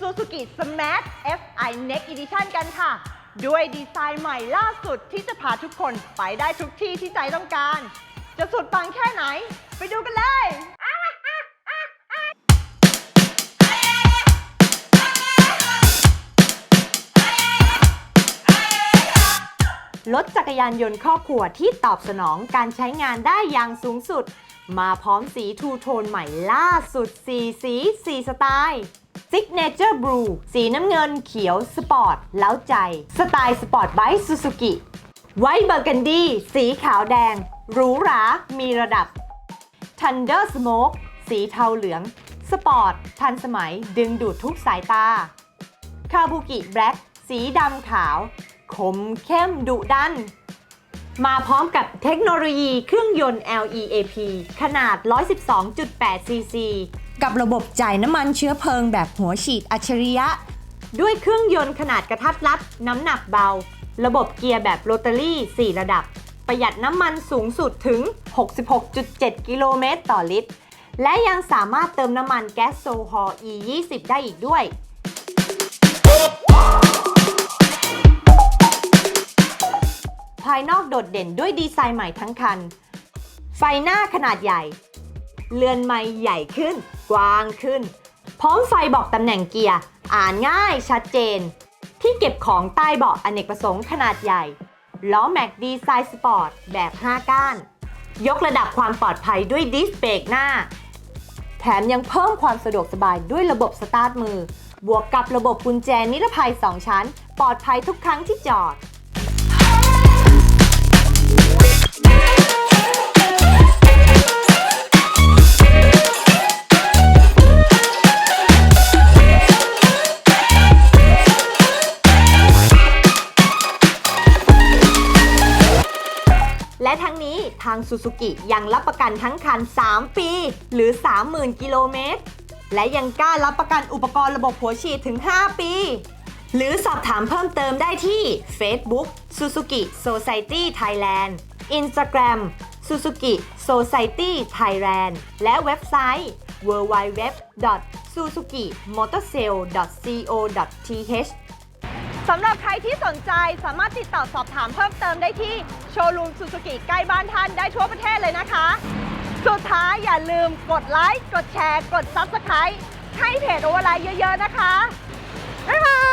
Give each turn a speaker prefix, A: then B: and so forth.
A: Suzuki Smash FI Next Edition กันค่ะ ด้วยดีไซน์ใหม่ล่าสุดที่จะพาทุกคนไปได้ทุกที่ที่ใจต้องการ จะสุดปังแค่ไหน ไปดูกันเลยรถจักรยานยนต์ครอบครัวที่ตอบสนองการใช้งานได้อย่างสูงสุด มาพร้อมสีทูโทนใหม่ล่าสุด 4 สี 4 สไตล์ Signature Blue สีน้ำเงินเขียวสปอร์ตเล้าใจ สไตล์สปอร์ตไบค์ซูซูกิไวท์เบอร์กันดี สีขาวแดงหรูหรา มีระดับ Thunder Smoke สีเทาเหลือง สปอร์ต ทันสมัย ดึงดูดทุกสายตา คาบุกิแบล็กสีดำขาว คมเข้มดุดัน มาพร้อมกับเทคโนโลยีเครื่องยนต์ LEAP ขนาด 112.8 cc กับระบบจ่ายน้ำมันเชื้อเพลิงแบบหัวฉีดอัจฉริยะ ด้วยเครื่องยนต์ขนาดกระทัดรัด น้ำหนักเบา ระบบเกียร์แบบโรตารี่ 4 ระดับ ประหยัดน้ำมันสูงสุดถึง 66.7 กิโลเมตรต่อลิตร และยังสามารถเติมน้ำมันแก๊สโซฮอล์ E20 ได้อีกด้วย ดดเด่นด้วยดีไซน์ใหม่ทั้งคัน ไฟหน้าขนาดใหญ่ เรือนไม้ใหญ่ขึ้น กว้างขึ้น พร้อมไฟบอกตำแหน่งเกียร์ อ่านง่ายชัดเจน ที่เก็บของใต้เบาะอเนกประสงค์ขนาดใหญ่ ล้อแม็กดีไซน์สปอร์ตแบบ 5 ก้าน ยกระดับความปลอดภัยด้วยดิสเบรกหน้า แถมยังเพิ่มความสะดวกสบายด้วยระบบสตาร์ทมือ บวกกับระบบกุญแจนิรภัย 2 ชั้น ปลอดภัยทุกครั้งที่จอด และทั้งนี้ทางซูซูกิยังรับประกันทั้งคัน 3 ปี หรือ 30,000 กิโลเมตร และยังกล้ารับประกันอุปกรณ์ระบบหัวฉีดถึง 5 ปี หรือสอบถามเพิ่มเติมได้ที่ Facebook Suzuki Society Thailand Instagram Suzuki Society Thailand และเว็บไซต์ www.suzukimotorsale.co.th สำหรับใครที่สนใจสามารถติดต่อสอบถามเพิ่มเติมได้ที่โชว์รูมซูซูกิใกล้บ้านท่านได้ทั่วประเทศเลยนะคะ สุดท้ายอย่าลืมกดไลค์ กดแชร์ กด Subscribe ให้เพจโอเวอร์ไลน์เยอะๆนะคะ บ๊ายบาย